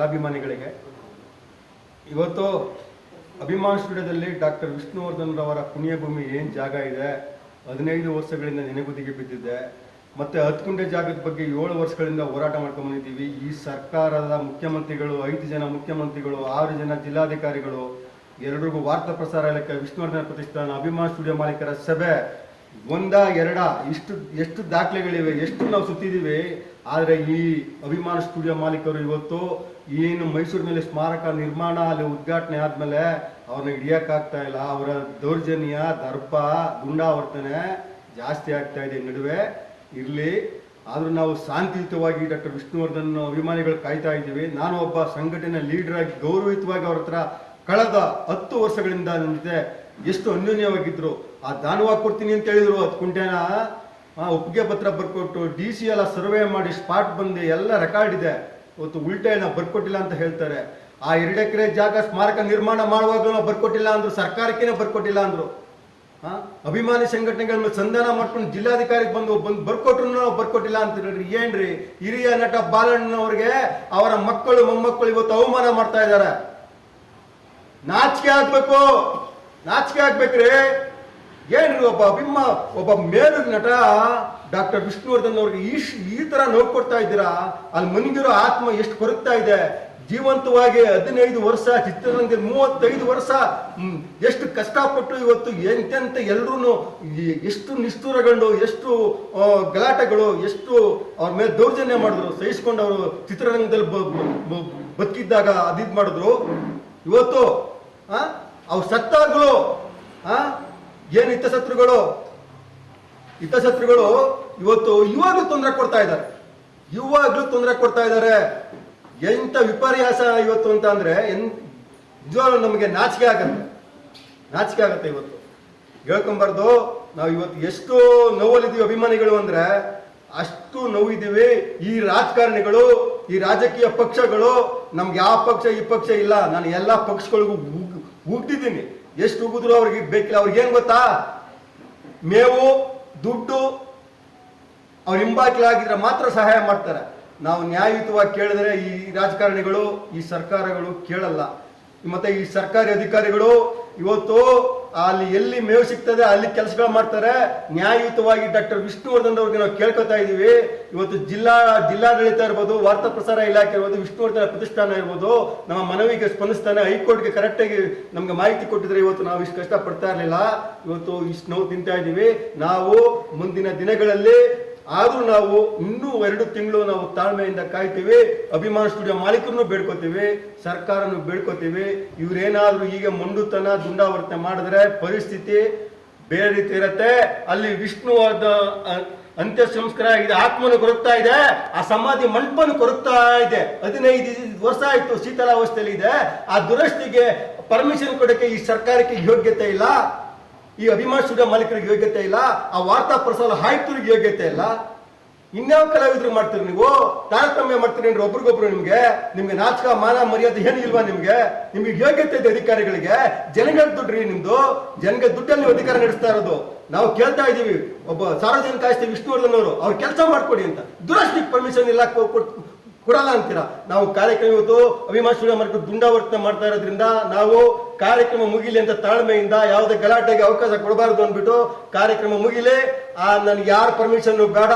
ಕಲಾಭಿಮಾನಿಗಳಿಗೆ. ಇವತ್ತು ಅಭಿಮಾನ್ ಸ್ಟುಡಿಯೋದಲ್ಲಿ ಡಾಕ್ಟರ್ ವಿಷ್ಣುವರ್ಧನ್ ರವರ ಪುಣ್ಯಭೂಮಿ ಏನು ಜಾಗ ಇದೆ, ಹದಿನೈದು ವರ್ಷಗಳಿಂದ ನೆನೆಗುದಿಗೆ ಬಿದ್ದಿದೆ, ಮತ್ತೆ ಹತ್ತು ಕುಂಟೆ ಜಾಗದ ಬಗ್ಗೆ ಏಳು ವರ್ಷಗಳಿಂದ ಹೋರಾಟ ಮಾಡ್ಕೊಂಡು ಬಂದಿದ್ದೀವಿ. ಈ ಸರ್ಕಾರದ ಮುಖ್ಯಮಂತ್ರಿಗಳು, ಐದು ಜನ ಮುಖ್ಯಮಂತ್ರಿಗಳು, ಆರು ಜನ ಜಿಲ್ಲಾಧಿಕಾರಿಗಳು, ಎರಡರಿಗೂ ವಾರ್ತಾ ಪ್ರಸಾರ ಇಲಾಖೆ ವಿಷ್ಣುವರ್ಧನ ಪ್ರತಿಷ್ಠಾನ, ಅಭಿಮಾನ್ ಸ್ಟುಡಿಯೋ ಮಾಲೀಕರ ಸಭೆ ಒಂದ, ಎರಡ, ಇಷ್ಟು, ಎಷ್ಟು ದಾಖಲೆಗಳಿವೆ, ಎಷ್ಟು ನಾವು ಸುತ್ತಿದ್ದೀವಿ, ಆದರೆ ಈ ಅಭಿಮಾನ ಸ್ಟುಡಿಯೋ ಮಾಲೀಕರು ಇವತ್ತು ಏನು ಮೈಸೂರಿನಲ್ಲಿ ಸ್ಮಾರಕ ನಿರ್ಮಾಣ ಅಲ್ಲಿ ಉದ್ಘಾಟನೆ ಆದಮೇಲೆ ಅವ್ರನ್ನ ಹಿಡಿಯೋಕ್ಕಾಗ್ತಾ ಇಲ್ಲ. ಅವರ ದೌರ್ಜನ್ಯ, ದರ್ಪ, ಗುಂಡಾವರ್ತನೆ ಜಾಸ್ತಿ ಆಗ್ತಾ ಇದೆ ನಡುವೆ. ಇರಲಿ. ಆದರೂ ನಾವು ಶಾಂತಿಯುತವಾಗಿ ಡಾಕ್ಟರ್ ವಿಷ್ಣುವರ್ಧನ್ ಅಭಿಮಾನಿಗಳು ಕಾಯ್ತಾ ಇದ್ದೀವಿ. ನಾನು ಒಬ್ಬ ಸಂಘಟನೆ ಲೀಡರ್ ಆಗಿ ಗೌರವಯುತವಾಗಿ ಅವ್ರ ಹತ್ರ ಕಳೆದ ಹತ್ತು ವರ್ಷಗಳಿಂದ ನನ್ನ ಜೊತೆ ಎಷ್ಟು ಅನ್ಯೋನ್ಯವಾಗಿದ್ರು ಆ ದಾನವಾಗಿ ಕೊಡ್ತೀನಿ ಅಂತ ಹೇಳಿದ್ರು ಹತ್ತು ಕುಂಟೆನ. ಒಪ್ಪಿಗೆ ಪತ್ರ ಬರ್ಕೊಟ್ಟು ಡಿ ಸಿ ಎಲ್ಲ ಸರ್ವೆ ಮಾಡಿ ಸ್ಪಾಟ್ ಬಂದು ಎಲ್ಲ ರೆಕಾರ್ಡ್ ಇದೆ. ಇವತ್ತು ಉಲ್ಟೆನ ಬರ್ಕೊಟ್ಟಿಲ್ಲ ಅಂತ ಹೇಳ್ತಾರೆ. ಆ ಎರಡು ಎಕರೆ ಜಾಗ ಸ್ಮಾರಕ ನಿರ್ಮಾಣ ಮಾಡುವಾಗಲೂ ನಾವು ಬರ್ಕೊಟ್ಟಿಲ್ಲ ಅಂದ್ರು ಸರ್ಕಾರಕ್ಕೇನೆ ಬರ್ಕೊಟ್ಟಿಲ್ಲ ಅಂದ್ರು. ಆ, ಅಭಿಮಾನಿ ಸಂಘಟನೆಗಳ ಮೇಲೆ ಸಂಧಾನ ಮಾಡ್ಕೊಂಡು ಜಿಲ್ಲಾಧಿಕಾರಿಗೆ ಬಂದು ಬಂದು ಬರ್ಕೊಟ್ರು ನಾವು ಬರ್ಕೊಟ್ಟಿಲ್ಲ ಅಂತ ಹೇಳ್ರಿ ಏನ್ರಿ? ಹಿರಿಯ ನಟ ಬಾಲಣ್ಣನವ್ರಿಗೆ ಅವರ ಮಕ್ಕಳು ಮೊಮ್ಮಕ್ಕಳು ಇವತ್ತು ಅವಮಾನ ಮಾಡ್ತಾ ಇದ್ದಾರೆ. ನಾಚಿಕೆ ಆಗ್ಬೇಕು. ನಾಚಿಕೆ ಆಗ್ಬೇಕ್ರಿ. ಏನ್ರಿ ಒಬ್ಬ ಅಭಿಮ್ಮ ಒಬ್ಬ ಮೇಲು ನಟ, ಡಾಕ್ಟರ್ ವಿಷ್ಣುವರ್ಧನ್ ಅವ್ರಿಗೆ ಈ ಈ ತರ ನೋವು ಕೊಡ್ತಾ ಇದ್ದೀರಾ? ಅಲ್ಲಿ ಮನಿಗಿರೋ ಆತ್ಮ ಎಷ್ಟು ಕೊರಗ್ತಾ ಇದೆ? ಜೀವಂತವಾಗಿ ಹದಿನೈದು ವರ್ಷ ಚಿತ್ರರಂಗ ಮೂವತ್ತೈದು ವರ್ಷ ಎಷ್ಟು ಕಷ್ಟಪಟ್ಟು ಇವತ್ತು ಎಂತೆಂತ ಎಲ್ರೂ ಎಷ್ಟು ನಿಷ್ಠುರಗೊಂಡು, ಎಷ್ಟು ಗಲಾಟೆಗಳು, ಎಷ್ಟು ಅವ್ರ ಮೇಲೆ ದೌರ್ಜನ್ಯ ಮಾಡಿದ್ರು, ಸಹಿಸ್ಕೊಂಡು ಅವರು ಚಿತ್ರರಂಗದಲ್ಲಿ ಬದುಕಿದ್ದಾಗ ಅದಿದ್ ಮಾಡಿದ್ರು. ಇವತ್ತು ಅವ್ರು ಸತ್ತಾಗ್ಲು, ಆ ಏನು ಹಿತಶತ್ರುಗಳು? ಹಿತಶತ್ರುಗಳು ಇವತ್ತು ಇವಾಗಲೂ ತೊಂದರೆ ಕೊಡ್ತಾ ಇದ್ದಾರೆ. ಇವಾಗಲೂ ತೊಂದರೆ ಕೊಡ್ತಾ ಇದ್ದಾರೆ. ಎಂತ ವಿಪರ್ಯಾಸ ಇವತ್ತು ಅಂತ ಅಂದ್ರೆ ನಿಜವಾಗ್ಲೂ ನಮಗೆ ನಾಚಿಕೆ ಆಗತ್ತೆ. ನಾಚಿಕೆ ಆಗತ್ತೆ ಇವತ್ತು. ಹೇಳ್ಕೊಂಬಾರ್ದು, ನಾವು ಇವತ್ತು ಎಷ್ಟು ನೋವಲ್ಲಿದ್ದೀವಿ ಅಭಿಮಾನಿಗಳು ಅಂದ್ರೆ, ಅಷ್ಟು ನೋವಿದ್ದೀವಿ. ಈ ರಾಜಕಾರಣಿಗಳು, ಈ ರಾಜಕೀಯ ಪಕ್ಷಗಳು, ನಮ್ಗೆ ಯಾವ ಪಕ್ಷ ಈ ಪಕ್ಷ ಇಲ್ಲ. ನಾನು ಎಲ್ಲಾ ಪಕ್ಷಗಳಿಗೂ ಹುಟ್ಟಿದ್ದೀನಿ ಎಷ್ಟು ಉಗಿದ್ರು ಅವ್ರಿಗೆ ಬೇಕಿಲ್ಲ. ಅವ್ರಿಗೆ ಏನ್ ಗೊತ್ತಾ? ಮೇವು, ದುಡ್ಡು ಅವ್ರ ಹಿಂಬಾಕಿಲಾಗಿದ್ರೆ ಮಾತ್ರ ಸಹಾಯ ಮಾಡ್ತಾರೆ. ನಾವು ನ್ಯಾಯಯುತವಾಗಿ ಕೇಳಿದ್ರೆ ಈ ರಾಜಕಾರಣಿಗಳು, ಈ ಸರ್ಕಾರಗಳು ಕೇಳಲ್ಲ. ಮತ್ತೆ ಈ ಸರ್ಕಾರಿ ಅಧಿಕಾರಿಗಳು ಇವತ್ತು ಅಲ್ಲಿ ಎಲ್ಲಿ ಮೇವು ಸಿಗ್ತದೆ, ಅಲ್ಲಿ ಕೆಲಸಗಳು ಮಾಡ್ತಾರೆ. ನ್ಯಾಯಯುತವಾಗಿ ಡಾಕ್ಟರ್ ವಿಷ್ಣುವರ್ಧನ್ ಅವ್ರಿಗೆ ನಾವು ಕೇಳ್ಕೊತಾ ಇದೀವಿ. ಇವತ್ತು ಜಿಲ್ಲಾ, ಜಿಲ್ಲಾಡಳಿತ ಇರ್ಬೋದು, ವಾರ್ತಾ ಪ್ರಸಾರ ಇಲಾಖೆ ಇರ್ಬೋದು, ವಿಷ್ಣುವರ್ಧನ ಪ್ರತಿಷ್ಠಾನ ಇರ್ಬೋದು, ನಮ್ಮ ಮನವಿಗೆ ಸ್ಪಂದಿಸ್ತಾನೆ. ಹೈಕೋರ್ಟ್ಗೆ ಕರೆಕ್ಟಾಗಿ ನಮ್ಗೆ ಮಾಹಿತಿ ಕೊಟ್ಟಿದ್ರೆ ಇವತ್ತು ನಾವು ಇಷ್ಟು ಕಷ್ಟ ಪಡ್ತಾ ಇರಲಿಲ್ಲ. ಇವತ್ತು ಇಷ್ಟು ನೋವು ತಿಂತಾ ಇದೀವಿ. ನಾವು ಮುಂದಿನ ದಿನಗಳಲ್ಲಿ ಆದ್ರೂ ನಾವು ಇನ್ನೂ ಎರಡು ತಿಂಗಳು ನಾವು ತಾಳ್ಮೆಯಿಂದ ಕಾಯ್ತೀವಿ, ಅಭಿಮಾನ ಸ್ಟುಡಿಯೋ ಮಾಲೀಕರನ್ನು ಬೇಡ್ಕೋತೀವಿ ಸರ್ಕಾರನು ಬೇಡ್ಕೋತೀವಿ. ಇವ್ರೇನಾದ್ರೂ ಈಗ ಮಂಡುತನ, ದುಂಡಾವರ್ತನೆ ಮಾಡಿದ್ರೆ ಪರಿಸ್ಥಿತಿ ಬೇರೆ ರೀತಿ ಇರತ್ತೆ. ಅಲ್ಲಿ ವಿಷ್ಣುವಾದ ಅಂತ್ಯ ಸಂಸ್ಕಾರ ಇದೆ, ಆತ್ಮನ ಕೊರಗ್ತಾ ಇದೆ, ಆ ಸಮಾಧಿ ಮಂಟಪನು ಕೊರಗ್ತಾ ಇದೆ. ಹದಿನೈದು ವರ್ಷ ಆಯ್ತು ಶೀತಲಾವಸ್ಥೆಯಲ್ಲಿ ಇದೆ. ಆ ದುರಸ್ತಿಗೆ ಪರ್ಮಿಷನ್ ಕೊಡಕ್ಕೆ ಈ ಸರ್ಕಾರಕ್ಕೆ ಯೋಗ್ಯತೆ ಇಲ್ಲ. ಈ ಅಭಿಮಾನ ಸ್ಟುಡಿಯೋ ಮಾಲೀಕರಿಗೆ ಯೋಗ್ಯತೆ ಇಲ್ಲ, ಆ ವಾರ್ತಾ ಪ್ರಸಾರ ಆಯುಕ್ತರಿಗೆ ಯೋಗ್ಯತೆ ಇಲ್ಲ. ಇನ್ಯಾವ ಕಲಾವಿದ್ರು ಮಾಡ್ತೀರಿ ನೀವು? ತಾರತಮ್ಯ ಮಾಡ್ತೀರಿ ಒಬ್ರಿಗೊಬ್ರು ನಿಮ್ಗೆ ನಿಮ್ಗೆ ನಾಚಕ ಮಾನ ಮರ್ಯಾದೆ ಏನು ಇಲ್ವಾ ನಿಮ್ಗೆ? ನಿಮ್ಗೆ ಯೋಗ್ಯತೆ ಇದೆ ಅಧಿಕಾರಿಗಳಿಗೆ. ಜನಗಳ ದುಡ್ಡ್ರಿ ನಿಮ್ದು. ಜನಗ ದುಡ್ಡಲ್ಲಿ ಅಧಿಕಾರ ನಡೆಸ್ತಾ ಇರೋದು. ನಾವು ಕೇಳ್ತಾ ಇದೀವಿ ಒಬ್ಬ ಸಾರ್ವಜನಿಕ ಆಸ್ತಿ ವಿಷ್ಣುವರ್ಧನ್ ಅವರು, ಅವ್ರು ಕೆಲಸ ಮಾಡ್ಕೊಡಿ ಅಂತ. ದುರಸ್ತಿಗೆ ಪರ್ಮಿಷನ್ ಇಲ್ಲ ಕೊಡಲ್ಲ ಅಂತೀರಾ? ನಾವು ಕಾರ್ಯಕ್ರಮ ಇವತ್ತು ಸ್ಟುಡಿಯೋ ದುಂಡಾವರ್ತನೆ ಮಾಡ್ತಾ ಇರೋದ್ರಿಂದ ನಾವು ಕಾರ್ಯಕ್ರಮ ಮುಗಿಲಿ ಅಂತ ತಾಳ್ಮೆಯಿಂದ ಯಾವುದೇ ಗಲಾಟೆಗೆ ಅವಕಾಶ ಕೊಡಬಾರದು ಅಂದ್ಬಿಟ್ಟು ಕಾರ್ಯಕ್ರಮ ಮುಗಿಲಿ. ಆ, ನನ್ಗೆ ಯಾರು ಪರ್ಮಿಷನ್ ಬೇಡ.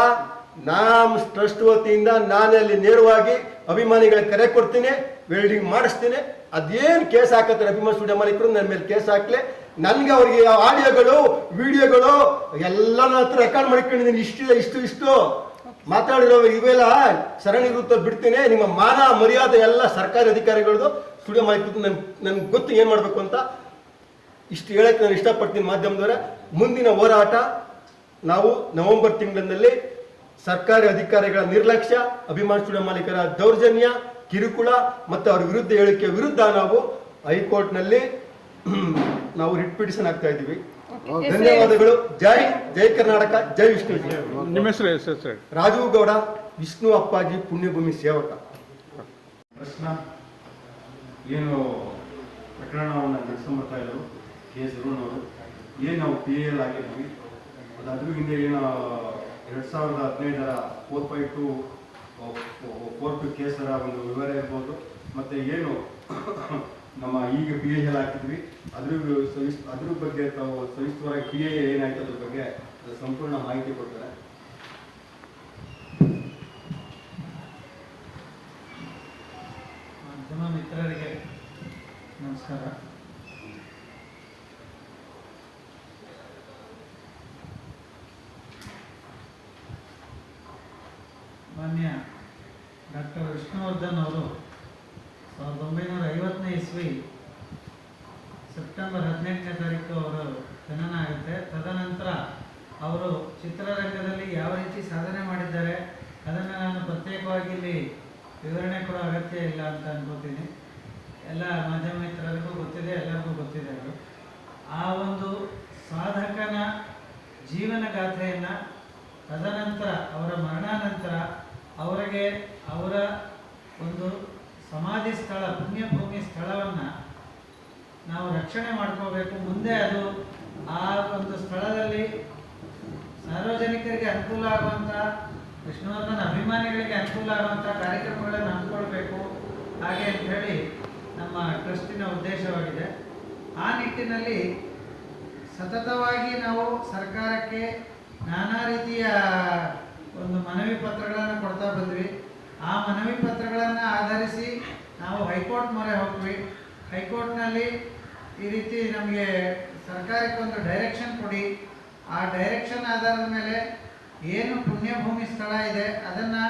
ನಾಮ್ ಟ್ರಸ್ಟ್ ವತಿಯಿಂದ ನಾನೇ ಅಲ್ಲಿ ನೇರವಾಗಿ ಅಭಿಮಾನಿಗಳಿಗೆ ಕರೆ ಕೊಡ್ತೀನಿ ವೆಲ್ಡಿಂಗ್ ಮಾಡಿಸ್ತೀನಿ. ಅದೇನು ಕೇಸ್ ಹಾಕತ್ತಾರೆ ಅಭಿಮಾನ ಸ್ಟುಡಿಯೋ ಮಾಲೀಕರು ನನ್ನ ಮೇಲೆ ಕೇಸ್ ಹಾಕ್ಲಿ. ನನ್ಗೆ ಅವ್ರಿಗೆ ಆಡಿಯೋಗಳು ವಿಡಿಯೋಗಳು ಎಲ್ಲ ಹತ್ರ ರೆಕಾರ್ಡ್ ಮಾಡ್ಕೊಂಡಿದ್ದೀನಿ ಇಷ್ಟಿದೆ ಇಷ್ಟು ಇಷ್ಟು. ಮಾತಾಡಿರೋ ಇವೆಲ್ಲ ಸರಣಿ ವೃತ್ತ ಬಿಡ್ತೀನಿ. ನಿಮ್ಮ ಮಾನ, ಮರ್ಯಾದೆ ಎಲ್ಲ ಸರ್ಕಾರಿ ಅಧಿಕಾರಿಗಳದು ಸ್ಟುಡಿಯೋ ಮಾಹಿತಿ ನನ್ ನನ್ಗೆ ಗೊತ್ತು ಏನು ಮಾಡಬೇಕು ಅಂತ ಇಷ್ಟು ಹೇಳಕ್ಕೆ ನಾನು ಇಷ್ಟಪಡ್ತೀನಿ ಮಾಧ್ಯಮದವರೇ. ಮುಂದಿನ ಹೋರಾಟ ನಾವು ನವೆಂಬರ್ ತಿಂಗಳಿನಲ್ಲಿ ಸರ್ಕಾರಿ ಅಧಿಕಾರಿಗಳ ನಿರ್ಲಕ್ಷ್ಯ, ಅಭಿಮಾನ ಸ್ಟುಡಿಯೋ ಮಾಲೀಕರ ದೌರ್ಜನ್ಯ, ಕಿರುಕುಳ ಮತ್ತು ಅವ್ರ ವಿರುದ್ಧ ಹೇಳಿಕೆ ವಿರುದ್ಧ ನಾವು ಹೈಕೋರ್ಟ್ನಲ್ಲಿ ನಾವು ರಿಟ್ ಪಿಟಿಷನ್ ಆಗ್ತಾ ಇದ್ದೀವಿ. ಧನ್ಯವಾದಗಳು. ಜೈ ಜೈ ಕರ್ನಾಟಕ ಜೈ ವಿಷ್ಣು ನಿಮ್ಮ ಹೆಸರು ಹೆಸರು ರಾಜು ಗೌಡ ವಿಷ್ಣು ಅಪ್ಪಾಜಿ ಪುಣ್ಯಭೂಮಿ ಸೇವಕ. ಪ್ರಶ್ನ. ಏನು ಪ್ರಕರಣವನ್ನು ನಡೆಸ್ಕೊಂಬರ್ತಾ ಇದ್ರು ಕೆ ಎಸ್ ಏನು ನಾವು ಪಿ ಎಲ್ ಆಗಿದ್ವಿ ಅದಾದ್ರೂ ಹಿಂದೆ ಏನು ಎರಡು ಸಾವಿರದ ಹದಿನೈದರ four five two four two ಕೇಸರ ಒಂದು ವಿವರ ಇರ್ಬೋದು. ಮತ್ತೆ ಏನು ನಮ್ಮ ಈಗ ಪಿ ಎ ಎಲ್ ಹಾಕಿದ್ವಿ. ಅದ್ರ ಅದ್ರ ಬಗ್ಗೆ ತಾವು ಸವಿಸ್ತರವಾಗಿ ಪಿ ಎ ಏನಾಯ್ತು ಅದ್ರ ಬಗ್ಗೆ ಸಂಪೂರ್ಣ ಮಾಹಿತಿ ಕೊಡ್ತಾರೆ. ಮಾಧ್ಯಮ ಮಿತ್ರರಿಗೆ ನಮಸ್ಕಾರ ಮಾನ್ಯ ಡಾಕ್ಟರ್ ವಿಷ್ಣುವರ್ಧನ್ ಅವರು ಸಾವಿರದ ಒಂಬೈನೂರ ಐವತ್ತನೇ ಇಸ್ವಿ ಸೆಪ್ಟೆಂಬರ್ ಹದಿನೆಂಟನೇ ತಾರೀಕು ಅವರು ಜನನ ಆಗುತ್ತೆ. ತದನಂತರ ಅವರು ಚಿತ್ರರಂಗದಲ್ಲಿ ಯಾವ ರೀತಿ ಸಾಧನೆ ಮಾಡಿದ್ದಾರೆ, ಅದನ್ನು ನಾನು ಪ್ರತ್ಯೇಕವಾಗಿ ಇಲ್ಲಿ ವಿವರಣೆ ಕೊಡೋ ಅಗತ್ಯ ಇಲ್ಲ ಅಂತ ಅನ್ಕೋತೀನಿ. ಎಲ್ಲ ಮಾಧ್ಯಮ ಮಿತ್ರರಿಗೂ ಗೊತ್ತಿದೆ, ಎಲ್ಲರಿಗೂ ಗೊತ್ತಿದೆ ಅವರು ಆ ಒಂದು ಸಾಧಕನ ಜೀವನ ಗಾಥೆಯನ್ನು ತದನಂತರ ಅವರ ಮರಣಾನಂತರ ಅವರಿಗೆ ಅವರ ಒಂದು ಸಮಾಧಿ ಸ್ಥಳ ಪುಣ್ಯಭೂಮಿ ಸ್ಥಳವನ್ನು ನಾವು ರಕ್ಷಣೆ ಮಾಡ್ಕೋಬೇಕು. ಮುಂದೆ ಅದು ಆ ಒಂದು ಸ್ಥಳದಲ್ಲಿ ಸಾರ್ವಜನಿಕರಿಗೆ ಅನುಕೂಲ ಆಗುವಂಥ ವಿಷ್ಣುವರ್ಧನ ಅಭಿಮಾನಿಗಳಿಗೆ ಅನುಕೂಲ ಆಗುವಂಥ ಕಾರ್ಯಕ್ರಮಗಳನ್ನು ಹಮ್ಮಿಕೊಳ್ಬೇಕು. ಹಾಗೆ ಅಂತ ಹೇಳಿ ನಮ್ಮ ಟ್ರಸ್ಟಿನ ಉದ್ದೇಶವಾಗಿದೆ. ಆ ನಿಟ್ಟಿನಲ್ಲಿ ಸತತವಾಗಿ ನಾವು ಸರ್ಕಾರಕ್ಕೆ ನಾನಾ ರೀತಿಯ ಒಂದು ಮನವಿ ಪತ್ರಗಳನ್ನು ಕೊಡ್ತಾ ಬಂದ್ವಿ. ಆ ಮನವಿ ಪತ್ರಗಳನ್ನು ಆಧರಿಸಿ ನಾವು ಹೈಕೋರ್ಟ್ ಮೊರೆ ಹೋಗ್ತೀವಿ ಹೈಕೋರ್ಟ್ನಲ್ಲಿ ಈ ರೀತಿ ನಮಗೆ ಸರ್ಕಾರಕ್ಕೆ ಒಂದು ಡೈರೆಕ್ಷನ್ ಕೊಡಿ. ಆ ಡೈರೆಕ್ಷನ್ ಆಧಾರದ ಮೇಲೆ ಏನು ಪುಣ್ಯಭೂಮಿ ಸ್ಥಳ ಇದೆ ಅದನ್ನು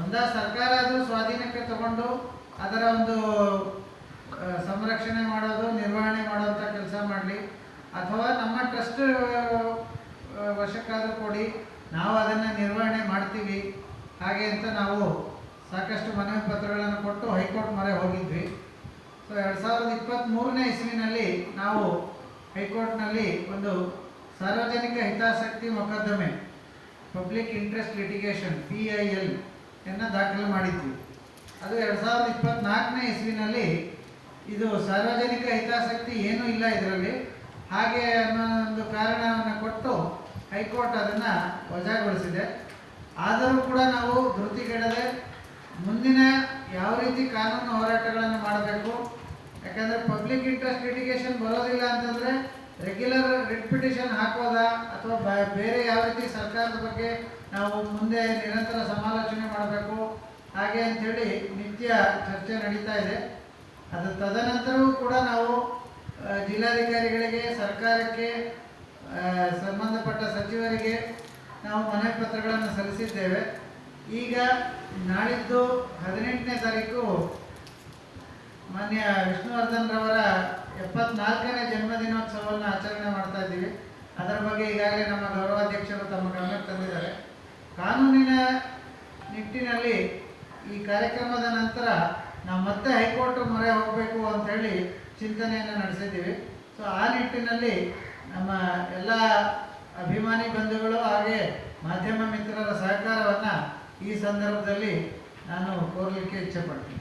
ಒಂದ ಸರ್ಕಾರ ಅದು ಸ್ವಾಧೀನಕ್ಕೆ ತಗೊಂಡು ಅದರ ಒಂದು ಸಂರಕ್ಷಣೆ ಮಾಡೋದು, ನಿರ್ವಹಣೆ ಮಾಡುವಂಥ ಕೆಲಸ ಮಾಡಲಿ. ಅಥವಾ ನಮ್ಮ ಟ್ರಸ್ಟ್ ವಶಕ್ಕಾದರೂ ಕೊಡಿ. ನಾವು ಅದನ್ನು ನಿರ್ವಹಣೆ ಮಾಡ್ತೀವಿ. ಹಾಗೆ ಅಂತ ನಾವು ಸಾಕಷ್ಟು ಮನವಿ ಪತ್ರಗಳನ್ನು ಕೊಟ್ಟು ಹೈಕೋರ್ಟ್ ಮೊರೆ ಹೋಗಿದ್ವಿ. ಸೊ ಎರಡು ಸಾವಿರದ ಇಪ್ಪತ್ತ್ಮೂರನೇ ಇಸ್ವಿನಲ್ಲಿ ನಾವು ಹೈಕೋರ್ಟ್ನಲ್ಲಿ ಒಂದು ಸಾರ್ವಜನಿಕ ಹಿತಾಸಕ್ತಿ ಮೊಕದ್ದಮೆ, public interest litigation, P I L ಎನ್ನು ದಾಖಲು ಮಾಡಿದ್ವಿ. ಅದು ಎರಡು ಸಾವಿರದ ಇಪ್ಪತ್ತ್ನಾಲ್ಕನೇ ಇಸ್ವಿನಲ್ಲಿ ಇದು ಸಾರ್ವಜನಿಕ ಹಿತಾಸಕ್ತಿ ಏನೂ ಇಲ್ಲ ಇದರಲ್ಲಿ. ಹಾಗೆ ಅನ್ನೋ ಒಂದು ಕಾರಣವನ್ನು ಕೊಟ್ಟು ಹೈಕೋರ್ಟ್ ಅದನ್ನು ವಜಾಗೊಳಿಸಿದೆ. ಆದರೂ ಕೂಡ ನಾವು ಧೃತಿಗೆಡದೆ ಮುಂದಿನ ಯಾವ ರೀತಿ ಕಾನೂನು ಹೋರಾಟಗಳನ್ನು ಮಾಡಬೇಕು? ಯಾಕಂದ್ರೆ ಪಬ್ಲಿಕ್ ಇಂಟ್ರೆಸ್ಟ್ ಲಿಟಿಗೇಷನ್ ಬರೋದಿಲ್ಲ ಅಂತಂದರೆ ರೆಗ್ಯುಲರ್ ರಿಟ್ ಪಿಟಿಷನ್ ಹಾಕೋದಾ ಅಥವಾ ಬೇರೆ ಯಾವ ರೀತಿ ಸರ್ಕಾರದ ಬಗ್ಗೆ ನಾವು ಮುಂದೆ ನಿರಂತರ ಸಮಾಲೋಚನೆ ಮಾಡಬೇಕು? ಹಾಗೆ ಅಂಥೇಳಿ ನಿತ್ಯ ಚರ್ಚೆ ನಡೀತಾ ಇದೆ. ಅದು ತದನಂತರವೂ ಕೂಡ ನಾವು ಜಿಲ್ಲಾಧಿಕಾರಿಗಳಿಗೆ, ಸರ್ಕಾರಕ್ಕೆ ಸಂಬಂಧಪಟ್ಟ ಸಚಿವರಿಗೆ ನಾವು ಮನೆ ಪತ್ರಗಳನ್ನು ಸಲ್ಲಿಸಿದ್ದೇವೆ. ಈಗ ನಾಳಿದ್ದು ಹದಿನೆಂಟನೇ ತಾರೀಕು ಮಾನ್ಯ ವಿಷ್ಣುವರ್ಧನ್ ರವರ ಎಪ್ಪತ್ನಾಲ್ಕನೇ ಜನ್ಮದಿನೋತ್ಸವವನ್ನು ಆಚರಣೆ ಮಾಡ್ತಾ ಇದ್ದೀವಿ. ಅದರ ಬಗ್ಗೆ ಈಗಾಗಲೇ ನಮ್ಮ ಗೌರವಾಧ್ಯಕ್ಷರು ತಮ್ಮ ಗಮನಕ್ಕೆ ತಂದಿದ್ದಾರೆ. ಕಾನೂನಿನ ನಿಟ್ಟಿನಲ್ಲಿ ಈ ಕಾರ್ಯಕ್ರಮದ ನಂತರ ನಾವು ಮತ್ತೆ ಹೈಕೋರ್ಟ್ ಮೊರೆ ಹೋಗಬೇಕು ಅಂತ ಹೇಳಿ ಚಿಂತನೆಯನ್ನು ನಡೆಸಿದ್ದೀವಿ. ಸೊ ಆ ನಿಟ್ಟಿನಲ್ಲಿ ನಮ್ಮ ಎಲ್ಲ ಅಭಿಮಾನಿ ಬಂಧುಗಳು ಹಾಗೆ ಮಾಧ್ಯಮ ಮಿತ್ರರ ಸಹಕಾರವನ್ನು ಈ ಸಂದರ್ಭದಲ್ಲಿ ನಾನು ಕೋರಲಿಕ್ಕೆ ಇಚ್ಛೆ ಪಡ್ತೀನಿ.